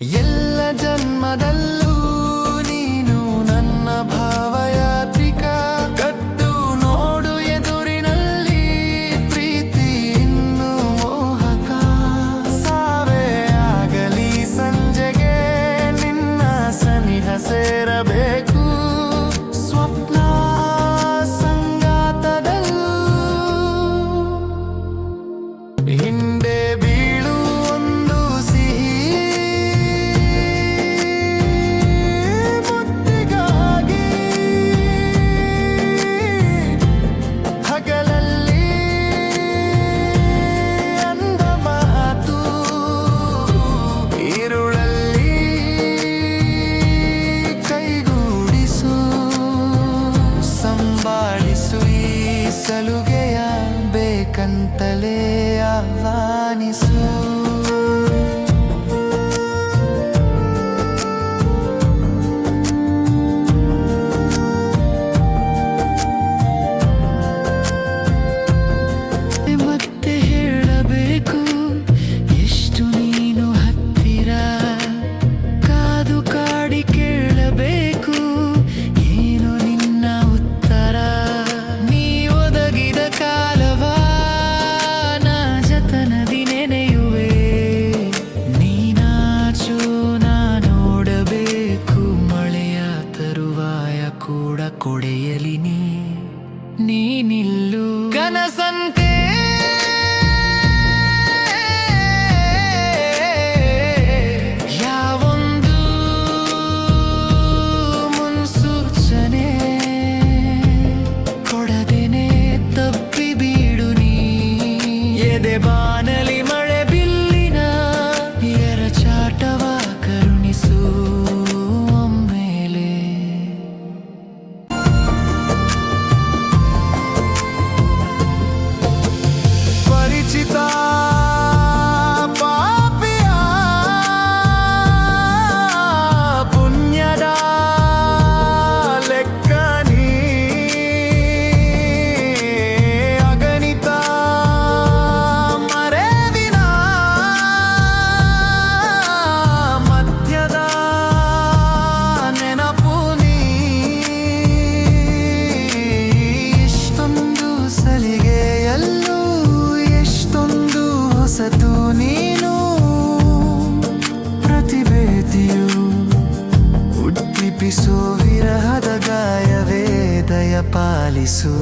ಎಲ್ಲ ಜನ್ಮದಲ್ಲ ಕತ್ತಲೆ ಆಹ್ವಾನಿಸು నిల్లు కనసంతే ಬಾನಲಿ ಮಳೆ ಬಿಲ್ಲಿನ ಎರ ಚಾಟವ ವಿರಹದ ಗಾಯವೇ ದಯ ಪಾಲಿಸು.